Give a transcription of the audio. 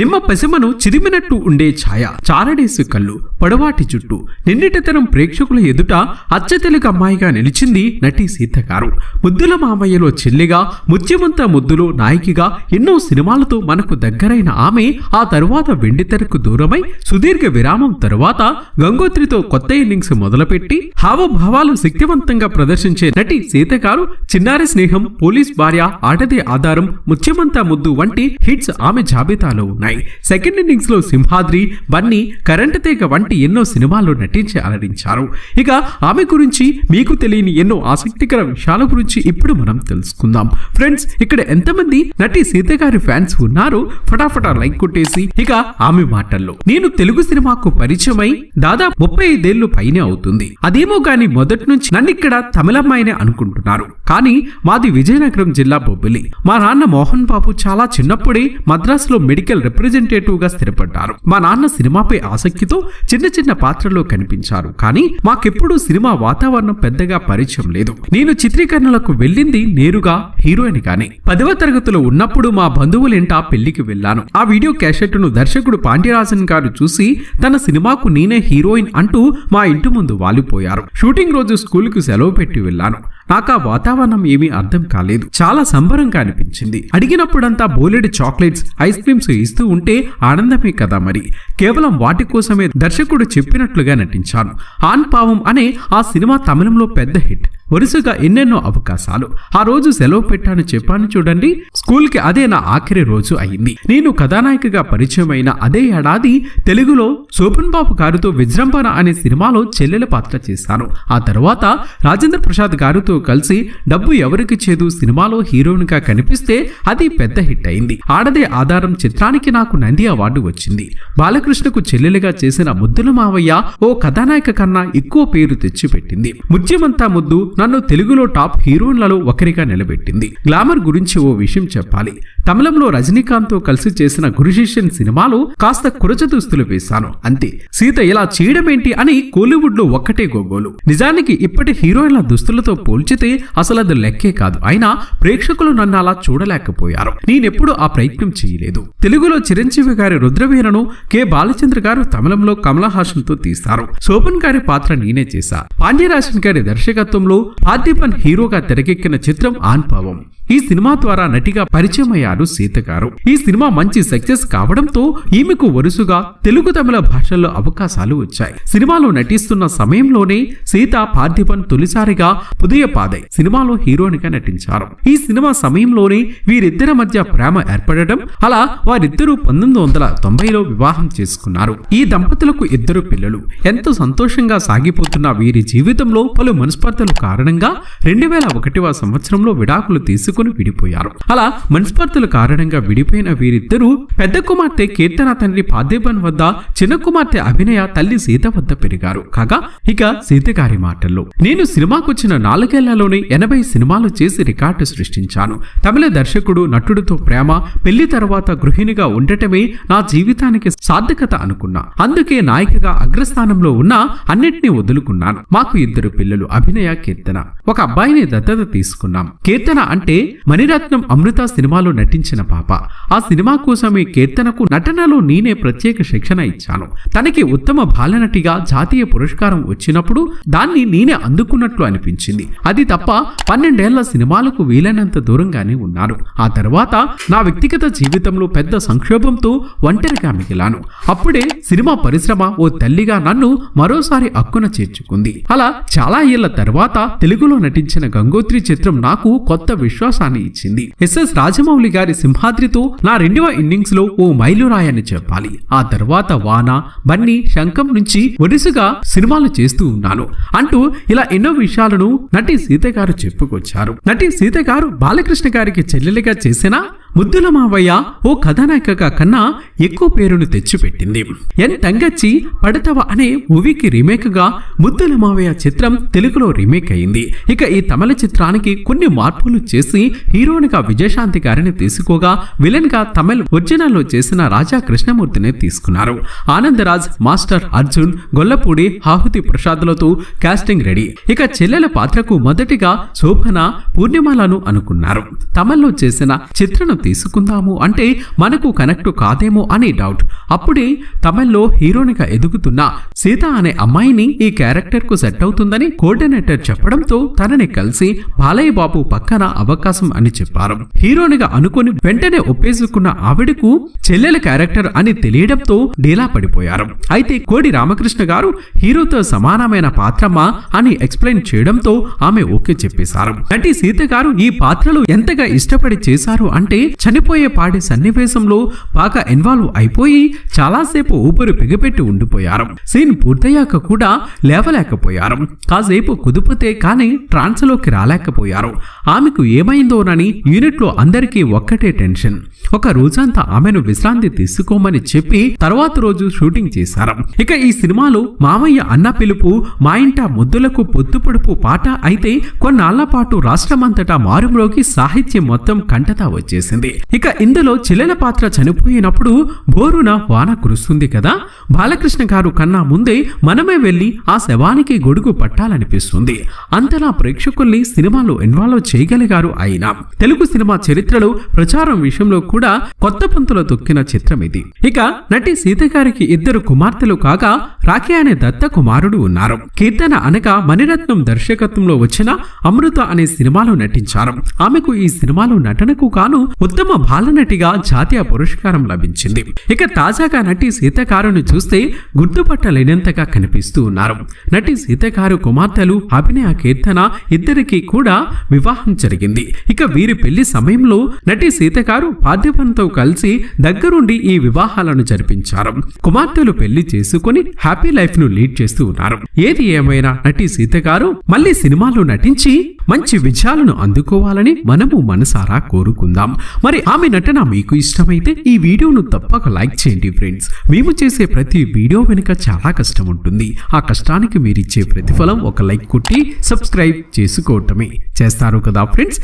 నిమ్మ పసిమను చిరిమినట్టు ఉండే ఛాయ చారడేసి కళ్ళు పొడవాటి జుట్టు నిండిటతరం ప్రేక్షకుల ఎదుట అచ్చతెలుగు అమ్మాయిగా నిలిచింది నటి సీత గారు ముద్దుల మామయ్యలో చెల్లిగా ముత్యమంత ముద్దులో నాయకిగా ఎన్నో సినిమాలతో మనకు దగ్గరైన ఆమె ఆ తరువాత వెండితెరకు దూరమై సుదీర్ఘ విరామం తరువాత గంగోత్రితో కొత్త ఇన్నింగ్స్ మొదలుపెట్టి హావభావాలు శక్తివంతంగా ప్రదర్శించే నటి సీత గారు చిన్నారి స్నేహం పోలీస్ భార్య ఆటదే ఆధారం ముత్యమంత ముద్దు వంటి హిట్స్ ఆమె జాబితాలో ఉన్నాయి. సెకండ్ ఇన్నింగ్స్లో సింహాద్రి బన్నీ కరెంట్ తీగ వంటి ఎన్నో సినిమాల్లో నటించి అలరించారు. ఇక ఆమె గురించి మీకు తెలియని ఎన్నో ఆసక్తికర విషయాల గురించి ఇప్పుడు మనం తెలుసుకుందాం. ఫ్రెండ్స్ ఇక్కడ ఎంతమంది నటి సీత గారి ఫ్యాన్స్ ఉన్నారు ఫటాఫటా లైక్ కొట్టేసి ఇక ఆమె మాటల్లో. నేను తెలుగు సినిమాకు పరిచయమై దాదాపు ముప్పై ఐదేళ్ళు పైనే అవుతుంది. అదేమో గాని మొదటి నుంచి నన్ను ఇక్కడ తమిళమ్మాయినే అనుకుంటున్నారు. కానీ మాది విజయనగరం జిల్లా బొబ్బిలి. మా నాన్న మోహన్ బాబు చాలా చిన్నప్పుడే మద్రాసులో మెడికల్ రిప్రజెంటేటివ్ గా స్థిరపడ్డారు. మా నాన్న సినిమాపై ఆసక్తితో చిన్న చిన్న పాత్రలో కనిపించారు. కానీ మాకెప్పుడు సినిమా వాతావరణం పెద్దగా పరిచయం లేదు. నేను చిత్రీకరణలకు వెళ్ళింది నేరుగా హీరోయిన్ గానే. పదవ తరగతిలో ఉన్నప్పుడు మా బంధువులింట పెళ్ళికి వెళ్ళాను. ఆ వీడియో క్యాసెట్ను దర్శకుడు పాండ్యరాజన్ గారు చూసి తన సినిమాకు నేనే హీరోయిన్ అంటూ మా ఇంటి ముందు వాలిపోయారు. షూటింగ్ రోజు స్కూల్కు సెలవు పెట్టి వెళ్ళాను. నాకు ఆ వాతావరణం ఏమీ అర్థం కాలేదు. చాలా సంబరంగా అనిపించింది. అడిగినప్పుడంతా బోలెడు చాక్లెట్స్ ఐస్ క్రీమ్స్ ఇస్తూ ఉంటే ఆనందమే కదా మరి. కేవలం వాటి కోసమే దర్శకుడు చెప్పినట్లుగా నటించాను. ఆన్ పావం అనే ఆ సినిమా తమిళంలో పెద్ద హిట్. వరుసగా ఎన్నెన్నో అవకాశాలు. ఆ రోజు సెలవు పెట్టాను చెప్పాను చూడండి. స్కూల్కి అదే నా ఆఖరి రోజు అయింది. నేను కథానాయికగా పరిచయమైన అదే ఏడాది తెలుగులో శోభన్ బాబు గారితో విజృంభణ అనే సినిమాలో చెల్లెల పాత్ర చేశాను. ఆ తర్వాత రాజేంద్ర ప్రసాద్ గారితో కలిసి డబ్బు ఎవరికి చేదు సినిమాలో హీరోయిన్గా కనిపిస్తే అది పెద్ద హిట్ అయింది. ఆడదే ఆధారం చిత్రానికి నాకు నంది అవార్డు వచ్చింది. బాలకృష్ణకు చెల్లెలుగా చేసిన ముద్దుల మావయ్య ఓ కథానాయక కన్నా ఎక్కువ పేరు తెచ్చిపెట్టింది. ముత్యమంతా ముద్దు నన్ను తెలుగులో టాప్ హీరోయిన్లలో ఒకరిగా నిలబెట్టింది. గ్లామర్ గురించి ఓ విషయం చెప్పాలి. తమిళంలో రజనీకాంత్తో కలిసి చేసిన గురుశిష్యన్ సినిమాలో కాస్త కురచ దుస్తులు వేశాను. అంతే. సీత ఇలా చేయడమేంటి అని కోలీవుడ్లో ఒక్కటే గోగోలు నిజానికి ఇప్పటి హీరోయిన్ల దుస్తులతో పోల్చితే అసలు అది లెక్కే కాదు. అయినా ప్రేక్షకులు నన్ను అలా చూడలేకపోయారు. నేనెప్పుడు ఆ ప్రయత్నం చేయలేదు. తెలుగులో చిరంజీవి గారి రుద్రవీరను కె. బాలచంద్ర గారు తమిళంలో కమలా హాసన్తో తీస్తారు శోభన్ గారి పాత్ర నేనే చేశా. పాండ్యరాజన్ గారి దర్శకత్వంలో పార్థిపన్ హీరోగా తెరకెక్కిన చిత్రం ఆన్పావం ఈ సినిమా ద్వారా నటిగా పరిచయం అయ్యారు సీత గారు ఈ సినిమా మంచి సక్సెస్ కావడంతో ఈమెకు వరుసగా తెలుగు తమిళ భాషల్లో అవకాశాలు వచ్చాయి. సినిమాలో నటిస్తున్న సమయంలోనే సీత పార్థిపన్ తొలిసారిగా పుదయ పాదై సినిమాలో హీరోయిన్గా నటించారు. ఈ సినిమా సమయంలోనే వీరిద్దరి మధ్య ప్రేమ ఏర్పడటం అలా వారిద్దరూ పంతొమ్మిది వందల తొంభైలో వివాహం చేసుకున్నారు. ఈ దంపతులకు ఇద్దరు పిల్లలు. ఎంతో సంతోషంగా సాగిపోతున్న వీరి జీవితంలో పలు మనస్పర్ధలు కారణంగా రెండు వేల ఒకటివ సంవత్సరంలో విడాకులు తీసుకు తీసుకుని విడిపోయారు. అలా మనస్పర్ధల కారణంగా విడిపోయిన వీరిద్దరూ పెద్ద కుమార్తె కీర్తన తండ్రి పాదేబన్ వద్ద చిన్న కుమార్తె అభినయ తల్లి సీత వద్ద పెరిగారు. కాగా ఇక సీత గారి మాటల్లో. నేను సినిమాకొచ్చిన నాలుగేళ్ళలోనే ఎనభై సినిమాలు చేసి రికార్డు సృష్టించాను. తమిళ దర్శకుడు నటుడితో ప్రేమ పెళ్ళి తర్వాత గృహిణిగా ఉండటమే నా జీవితానికి సార్థకత అనుకున్నా. అందుకే నాయికగా అగ్రస్థానంలో ఉన్న అన్నిటినీ వదులుకున్నాను. మాకు ఇద్దరు పిల్లలు అభినయ కీర్తన. ఒక అబ్బాయిని దత్తత తీసుకున్నాం. కీర్తన అంటే మణిరత్నం అమృత సినిమాలో నటించిన పాప. ఆ సినిమా కోసమే కీర్తనకు నటనలో నేనే ప్రత్యేక శిక్షణ ఇచ్చాను. తనకి ఉత్తమ బాలనటిగా జాతీయ పురస్కారం వచ్చినప్పుడు దాన్ని నేనే అందుకున్నట్లు అనిపించింది. అది తప్ప పన్నెండేళ్ళ సినిమాలకు వీలైనంత దూరంగానే ఉన్నారు. ఆ తర్వాత నా వ్యక్తిగత జీవితంలో పెద్ద సంక్షోభంతో ఒంటరిగా మిగిలాను. అప్పుడే సినిమా పరిశ్రమ ఓ తల్లిగా నన్ను మరోసారి అక్కున చేర్చుకుంది. అలా చాలా ఏళ్ళ తర్వాత తెలుగులో నటించిన గంగోత్రి చిత్రం నాకు కొత్త అవకాశాన్ని ఇచ్చింది. ఎస్ఎస్ రాజమౌళి గారి సింహాద్రితో నా రెండవ ఇన్నింగ్స్లో ఓ మైలురాయని చెప్పాలి. ఆ తర్వాత వాన బన్నీ శంఖం నుంచి వరుసగా సినిమాలు చేస్తూ ఉన్నాను. అంటూ ఇలా ఎన్నో విషయాలను నటి సీత గారు చెప్పుకొచ్చారు. నటి సీత గారు బాలకృష్ణ గారికి చెల్లెలిగా చేసిన? ముద్దుల మావయ్య ఓ కథానాయికగా కన్నా ఎక్కువ పేరును తెచ్చిపెట్టింది. ఎన్ తంగచ్చి పడతవ అనే మూవీకి రీమేక్గా ముద్దుల మావయ్య చిత్రం తెలుగులో రీమేక్ అయింది. ఇక ఈ తమిళ చిత్రానికి కొన్ని మార్పులు చేసి హీరోనిగా విజయశాంతి గారిని తీసుకోగా విలన్గా తమిళ్ ఒరిజినల్లో చేసిన రాజా కృష్ణమూర్తిని తీసుకున్నారు. ఆనందరాజ్ మాస్టర్ అర్జున్ గొల్లపూడి ఆహుతి ప్రసాద్లతో కాస్టింగ్ రెడీ. ఇక చెల్లెల పాత్రకు మొదటిగా శోభన పూర్ణిమలను అనుకున్నారు. తమిళ్ళో చేసిన చిత్రను తీసుకుందాము అంటే మనకు కనెక్ట్ కాదేమో అని డౌట్ అప్పుడే తమిళ్ళో హీరోనిగా ఎదుగుతున్న సీత అనే అమ్మాయిని ఈ క్యారెక్టర్కు సెట్ అవుతుందని కోఆర్డినేటర్ చెప్పడంతో తనని కలిసి బాలయ్య బాబు పక్కన అవకాశం అని చెప్పారు. హీరోనిగా అనుకుని వెంటనే ఒప్పేసుకున్న ఆవిడకు చెల్లెల క్యారెక్టర్ అని తెలియడంతో డీలా పడిపోయారు. అయితే కోడి రామకృష్ణ గారు హీరోతో సమానమైన పాత్రమా అని ఎక్స్ప్లెయిన్ చేయడంతో ఆమె ఓకే చెప్పేశారు. నటి సీత గారు ఈ పాత్రలు ఎంతగా ఇష్టపడి చేశారు అంటే చనిపోయే పాడే సన్నివేశంలో బాగా ఇన్వాల్వ్ అయిపోయి చాలాసేపు ఊపిరి బిగపెట్టి ఉండిపోయారు. సీన్ పూర్తయ్యాక కూడా లేవలేకపోయారు. కాసేపు కుదిపితే కానీ ట్రాన్స్లోకి రాలేకపోయారు. ఆమెకు ఏమైందోనని యూనిట్లో అందరికీ ఒక్కటే టెన్షన్ ఒక రోజంతా ఆమెను విశ్రాంతి తీసుకోమని చెప్పి తర్వాత రోజు షూటింగ్ చేశారు. ఇక ఈ సినిమాలో మామయ్య అన్న పిలుపు మా ఇంట ముద్దులకు పొత్తు పొడుపు పాట అయితే కొన్నాళ్ళ పాటు రాష్ట్రమంతటా మారుమ్రోగి సాహిత్యం మొత్తం కంటతా వచ్చేసింది. ఇక ఇందులో చెల్లెల పాత్ర చనిపోయినప్పుడు బోరున వాన కురుస్తుంది కదా? బాలకృష్ణ గారు కన్నా ముందే మనమే వెళ్ళి ఆ శవానికి గొడుగు పట్టాలనిపిస్తుంది. అంతలా ప్రేక్షకుల్ని సినిమాలో ఇన్వాల్వ్ చేయగలిగారు ఆయన. తెలుగు సినిమా చరిత్రలో ప్రచారం విషయంలో కూడా కొత్త పంతులో తొక్కిన చిత్రం ఇది. ఇక నటి సీత గారికి ఇద్దరు కుమార్తెలు కాగా రాఖీ అనే దత్త కుమారుడు ఉన్నారు. కీర్తన అనగా మణిరత్నం దర్శకత్వంలో వచ్చిన అమృత అనే సినిమాలో నటించారు. ఆమెకు ఈ సినిమాలో నటనకు గాను ఉత్తమ బాలనటిగా జాతీయ పురస్కారం లభించింది. ఇక తాజాగా నటి సీతకారుని చూస్తే గుర్తుపట్టలేనంతగా కనిపిస్తూ ఉన్నారు. నటి సీతకారు కుమార్తెలు అభినయ కీర్తన ఇద్దరికి కూడా వివాహం జరిగింది. ఇక వీరి పెళ్ళి సమయంలో నటి సీతకారు పాద్యపంతో కలిసి దగ్గరుండి ఈ వివాహాలను జరిపించారు. కుమార్తెలు పెళ్ళి చేసుకుని హ్యాపీ లైఫ్ను లీడ్ చేస్తూ ఉన్నారు. ఏది ఏమైనా నటి సీతగారు మళ్ళీ సినిమాలో నటించి మంచి విజయాలను అందుకోవాలని మనము మనసారా కోరుకుందాం. మరి ఆమె నటన మీకు ఇష్టమైతే ఈ వీడియోను తప్పక లైక్ చేయండి ఫ్రెండ్స్. మేము చేసే ప్రతి వీడియో వెనుక చాలా కష్టం ఉంటుంది. ఆ కష్టానికి మీరిచ్చే ప్రతిఫలం ఒక లైక్ కొట్టి సబ్స్క్రైబ్ చేసుకోవటమే. చేస్తారు కదా ఫ్రెండ్స్?